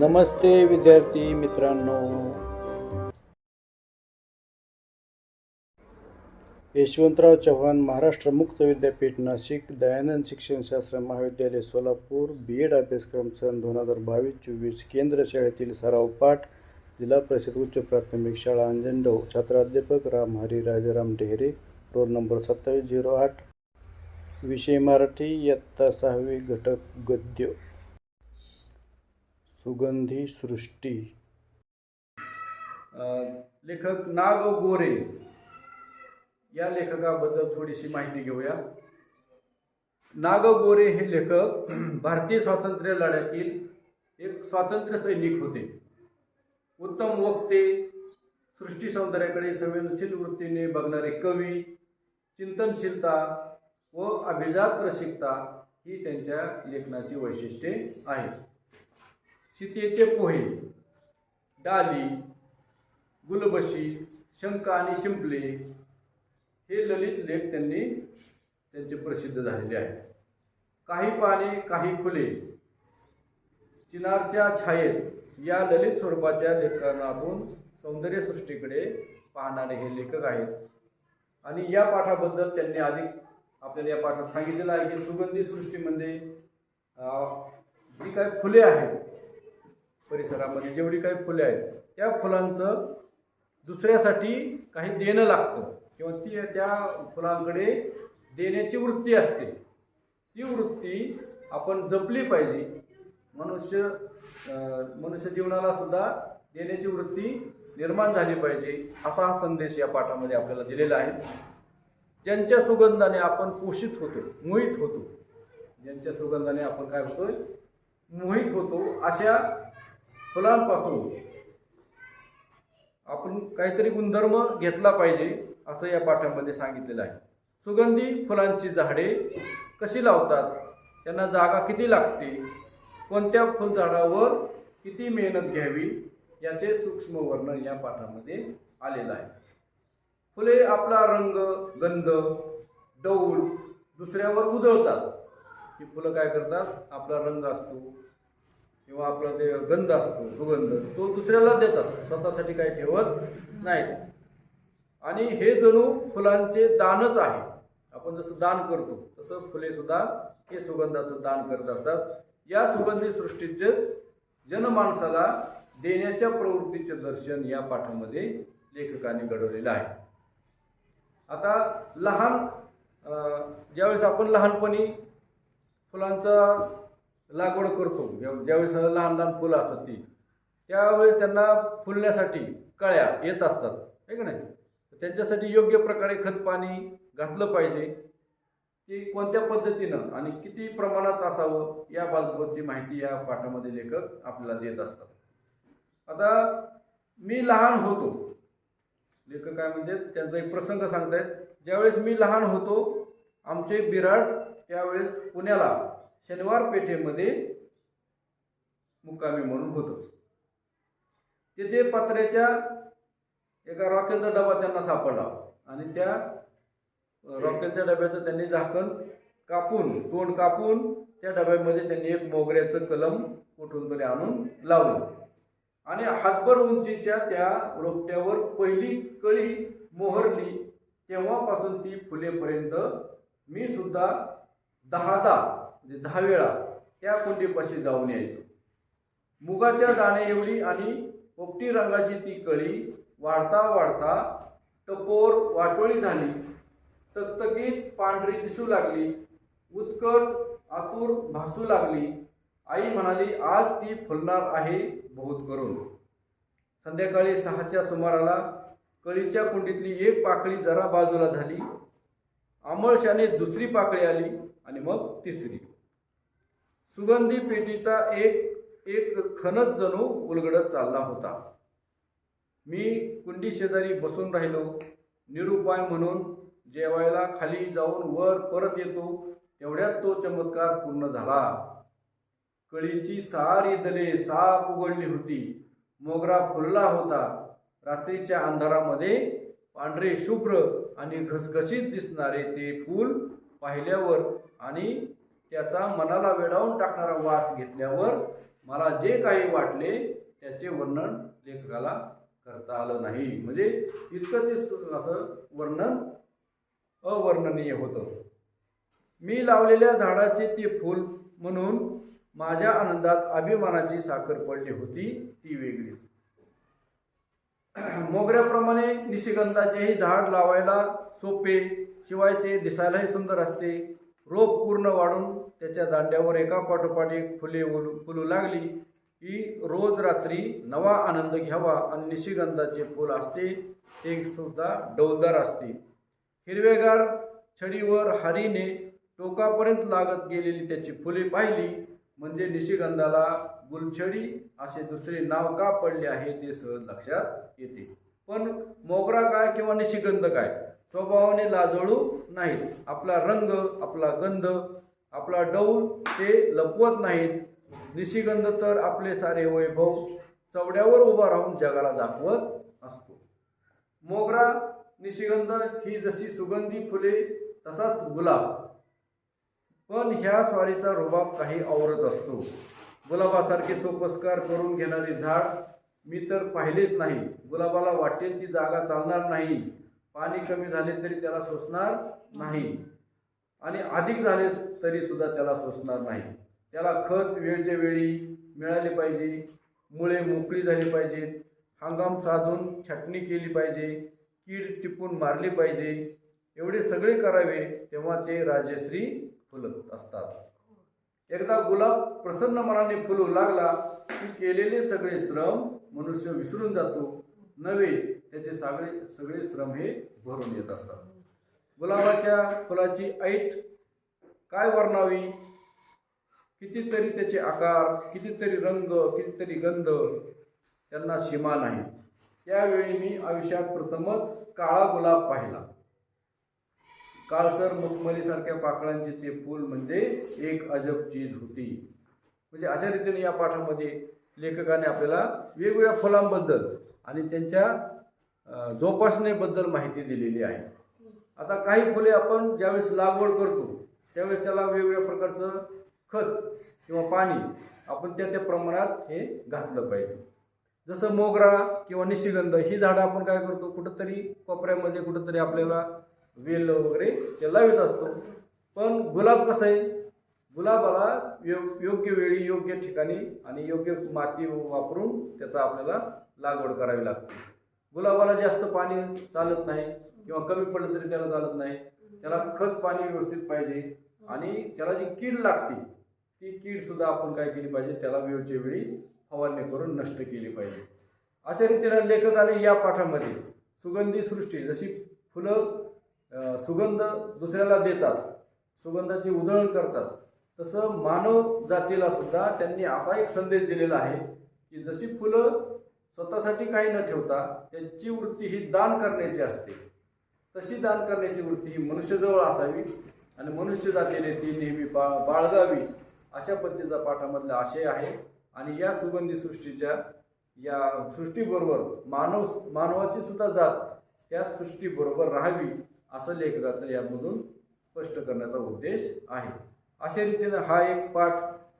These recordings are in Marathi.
नमस्ते विद्यार्थी मित्रांनो. यशवंतराव चव्हाण महाराष्ट्र मुक्त विद्यापीठ नाशिक दयानंद शिक्षणशास्त्र महाविद्यालय सोलापूर बी एड अभ्यासक्रम सन दोन हजार बावीस चोवीस केंद्र शाळेतील सराव पाठ जिल्हा परिषद उच्च प्राथमिक शाळा अंजंडो छात्राध्यापक राम हरी राजाराम ढेरे. रोल नंबर सत्तावीस झिरो आठ. विषय मराठी इयत्ता सहावी घटक गद्य. सुगंधी सृष्टी. लेखक नाग गोरे. या लेखकाबद्दल थोडीशी माहिती घेऊया. नाग गोरे हे लेखक भारतीय स्वातंत्र्य लढ्यातील एक स्वातंत्र्य सैनिक होते. उत्तम वक्ते सृष्टी सौंदर्याकडे संवेदनशील वृत्तीने बघणारे कवी चिंतनशीलता व अभिजात रसिकता ही त्यांच्या लेखनाची वैशिष्ट्ये आहेत. सीतेचे पोहे डाली गुलबशी शंख आणि शिंपले हे ललित लेख त्यांनी त्यांचे प्रसिद्ध झालेले आहेत. काही पाने काही फुले चिनारच्या छायेत या ललित स्वरूपाच्या लेखनातून सौंदर्य सृष्टीकडे पाहणारे हे लेखक आहेत. आणि या पाठाबद्दल त्यांनी अधिक आपल्याला या पाठात सांगितलेलं आहे की सुगंधी सृष्टीमध्ये जी काही फुले आहेत परिसरामध्ये जेवढी काही फुले आहेत त्या फुलांचं दुसऱ्यासाठी काही देणं लागतं. किंवा ती त्या फुलांकडे देण्याची वृत्ती असते. ती वृत्ती आपण जपली पाहिजे. मनुष्य मनुष्य जीवनाला सुद्धा देण्याची वृत्ती निर्माण झाली पाहिजे असा हा संदेश या पाठामध्ये आपल्याला दिलेला आहे. ज्यांच्या सुगंधाने आपण पोषित होतो मोहित होतो ज्यांच्या सुगंधाने आपण काय होतोय मोहित होतो अशा फुलांपासून. आपण काहीतरी गुणधर्म घेतला पाहिजे असं या पाठामध्ये सांगितलेलं आहे. सुगंधी फुलांची झाडे कशी लावतात? त्यांना जागा किती लागते? कोणत्या फुलझाडावर किती मेहनत घ्यावी? याचे सूक्ष्म वर्णन या पाठामध्ये आलेलं आहे. फुले आपला रंग गंध डौल दुसऱ्यावर उधळतात. ही फुलं काय करतात? आपला रंग असतो. आपला ते गंध असतो सुगंध तो दुसऱ्याला देतात. स्वतःसाठी काही ठेवत नाहीत आणि हे जणू फुलांचे दानच आहे. आपण जसं दान करतो तसं फुले सुद्धा हे सुगंधाचं दान करत असतात. या सुगंधी सृष्टीचेच जनमानसाला देण्याच्या प्रवृत्तीचे दर्शन या पाठामध्ये लेखकाने घडवलेलं आहे. आता लहान ज्यावेळेस आपण लहानपणी फुलांचा लागवड करतो. ज्यावेळेस लहान लहान फुलं असतात ती त्यावेळेस त्यांना फुलण्यासाठी कळ्या येत असतात. आहे का नाही? त्यांच्यासाठी योग्य प्रकारे खत पाणी घातलं पाहिजे. ते कोणत्या पद्धतीनं आणि किती प्रमाणात असावं या बाबतची माहिती या पाठामध्ये लेखक आपल्याला देत असतात. आता मी लहान होतो. लेखक काय म्हणजे त्यांचा एक प्रसंग सांगतायत. ज्यावेळेस मी लहान होतो आमचे बिराट त्यावेळेस पुण्याला शनिवार पेठेमध्ये मुक्कामी म्हणून होतं. तिथे पत्र्याच्या एका रॉकेलचा डबा त्यांना सापडला आणि त्या रॉकेलच्या डब्याचं त्यांनी झाकण कापून तोंड कापून त्या डब्यामध्ये त्यांनी एक मोगऱ्याचं कलम कुठून तरी आणून लावलं. आणि हातभर उंचीच्या त्या रोपट्यावर पहिली कळी मोहरली तेव्हापासून ती फुलेपर्यंत मी सुद्धा दहादा म्हणजे दहा वेळा त्या कुंडीपाशी जाऊन यायचो. मुगाच्या दाणे एवढी आणि पोपटी रंगाची ती कळी वाढता वाढता टपोर वाटोळी झाली. तकतकीत पांढरी दिसू लागली. उत्कट आतुर भासू लागली. आई म्हणाली आज ती फुलणार आहे बहुत करून. संध्याकाळी सहाच्या सुमाराला कळीच्या कुंडीतली एक पाकळी जरा बाजूला झाली. आमळशाने दुसरी पाकळी आली आणि मग तिसरी. सुगंधी पेटीचा एक एक खणत जणू उलगडत चालला होता. मी कुंडी शेजारी बसून राहिलो. निरुपाय म्हणून जेवायला खाली जाऊन वर परत येतो तेवढ्यात तो चमत्कार पूर्ण झाला. कळीची सारी दले साप उघडली होती. मोगरा फुलला होता. रात्रीच्या अंधारामध्ये पांढरे शुभ्र आणि घसघशीत दिसणारे ते फूल पाहिल्यावर आणि त्याचा मनाला वेडावून टाकणारा वास घेतल्यावर मला जे काही वाटले त्याचे वर्णन लेखकाला करता आलं नाही. म्हणजे इतकं ते सु- असं वर्णन अवर्णनीय होतं. मी लावलेल्या झाडाचे ते फूल म्हणून माझ्या आनंदात अभिमानाची साखर पडली होती ती वेगळीच मोगऱ्याप्रमाणे निशिगंधाचेही झाड लावायला सोपे शिवाय ते दिसायलाही सुंदर असते. रोप पूर्ण वाढून त्याच्या दांड्यावर एका पाठोपाठ एक फुले उलू- फुलू लागली. ही रोज रात्री नवा आनंद घ्यावा आणि निशिगंधाचे फूल असते ते सुद्धा डौलदार असते. हिरवेगार छडीवर हारीने टोकापर्यंत लागत गेलेली त्याची फुले पाहिली. म्हणजे निशिगंधाला गुलछडी असे दुसरे नाव का पडले आहे ते सहज लक्षात येते. पण मोगरा काय किंवा निशिगंध काय? स्वभावाने लाजळू नाहीत आपला रंग आपला गंध आपला डौल ते लपवत नाहीत. निशिगंध तर आपले सारे वैभव चवड्यावर उभा राहून जगाला दाखवत असतो. मोगरा निशिगंध ही जशी सुगंधी फुले तसाच गुलाब. पण ह्या स्वारीचा रुबाब काही औरच असतो. गुलाबासारखे सोपस्कार करून घेणारे झाड मी तर पाहिलेच नाही. गुलाबाला वाटेल ती जागा चालणार नाही. पाणी कमी झाले तरी त्याला सोसणार नाही. आणि अधिक झाले तरी सुद्धा त्याला सोसणार नाही. त्याला खत वेळच्या वेळी मिळाले पाहिजे मुळे मोकळी झाली पाहिजेत हंगाम साधून छाटणी केली पाहिजे कीड टिपून मारली पाहिजे एवढे सगळे करावे तेव्हा ते राजश्री फुलत असतात. एकदा गुलाब प्रसन्न मनाने फुलू लागला की केलेले सगळे श्रम मनुष्य विसरून जातो. नव्हे त्याचे सगळे सगळे श्रम हे भरून येत असतात. गुलाबाच्या फुलाची ऐट काय वर्णावी? कितीतरी त्याचे आकार कितीतरी रंग कितीतरी गंध त्यांना सीमा नाही. त्यावेळी मी आयुष्यात प्रथमच काळा गुलाब पाहिला. काळसर मखमलीसारख्या पाकळ्यांचे ते फूल म्हणजे एक अजब चीज होती. म्हणजे अशा रीतीने या पाठामध्ये लेखकाने आपल्याला वेगवेगळ्या फुलांबद्दल आणि त्यांच्या जोपासनेबद्दल माहिती दिलेली आहे. आता काही फुले आपण ज्यावेळेस लागवड करतो त्यावेळेस त्याला वेगवेगळ्या प्रकारचं खत किंवा पाणी आपण त्या त्या प्रमाणात हे घातलं पाहिजे. जसं मोगरा किंवा निशिगंध ही झाडं आपण काय करतो कुठंतरी कोपऱ्यामध्ये कुठंतरी आपल्याला वेल वगैरे ते लावित असतो. पण गुलाब कसं आहे? गुलाबाला यो योग्य वेळी योग्य ठिकाणी आणि योग्य माती वापरून त्याचा आपल्याला लागवड करावी लागते. गुलाबाला जास्त पाणी चालत नाही किंवा कमी पडलं तरी त्याला चालत नाही. त्याला खत पाणी व्यवस्थित पाहिजे आणि त्याला जी कीड लागते ती कीड सुद्धा आपण काय केली पाहिजे त्याला वेळच्या वेळी फवारणी करून नष्ट केली पाहिजे. अशा रीतीनं लेखकाने या पाठामध्ये. सुगंधी सृष्टी जशी फुलं सुगंध दुसऱ्याला देतात सुगंधाची उधळण करतात तसं मानव जातीला सुद्धा त्यांनी असा एक संदेश दिलेला आहे की जशी फुलं स्वतःसाठी काही न ठेवता त्यांची वृत्ती ही दान करण्याची असते. तशी दान करण्याची वृत्ती ही मनुष्यजवळ असावी आणि मनुष्य जातीने ती नेहमी बा बाळगावी अशा पद्धतीचा पाठामधला आशय आहे. आणि या सुगंधी सृष्टीच्या या सृष्टीबरोबर मानव मानवाची सुद्धा जात त्या सृष्टीबरोबर राहावी असं लेखकाचं यामधून स्पष्ट करण्याचा उद्देश आहे. अशा रीतीनं हा एक पाठ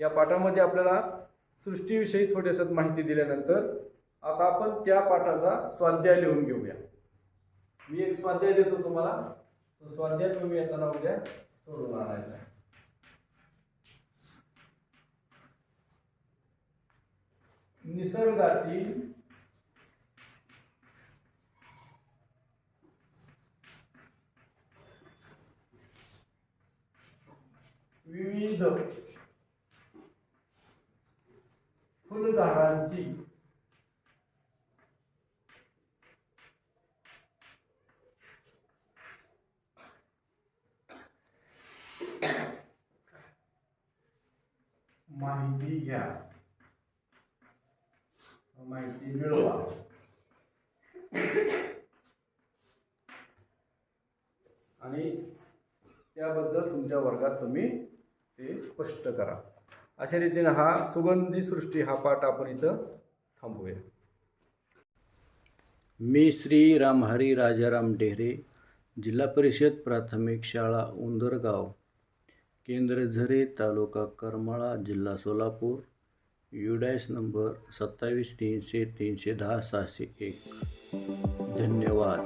या पाठामध्ये आपल्याला सृष्टीविषयी थोडंसं माहिती दिल्यानंतर आता आपण त्या पाठाचा स्वाध्याय लिहून घेऊया मी एक स्वाध्याय देतो तुम्हाला तो स्वाध्याय तुम्ही येताना उद्या सोडून आणायचा आहे. निसर्गातील विविध फुलझाडांची माहिती घ्या. माहिती मिळवा. आणि त्याबद्दल तुमच्या वर्गात तुम्ही ते स्पष्ट करा. अशा रीतीने हा सुगंधी सृष्टी हा पाठ आपण इथं थांबूया मी श्री रामहरी राजाराम डेहरे जिल्हा परिषद प्राथमिक शाळा उंदरगाव. केंद्र झरे तालुका करमाळा जिल्हा सोलापूर. युडॅश नंबर सत्तावीस तीनशे तीनशे दहा सहाशे एक. धन्यवाद.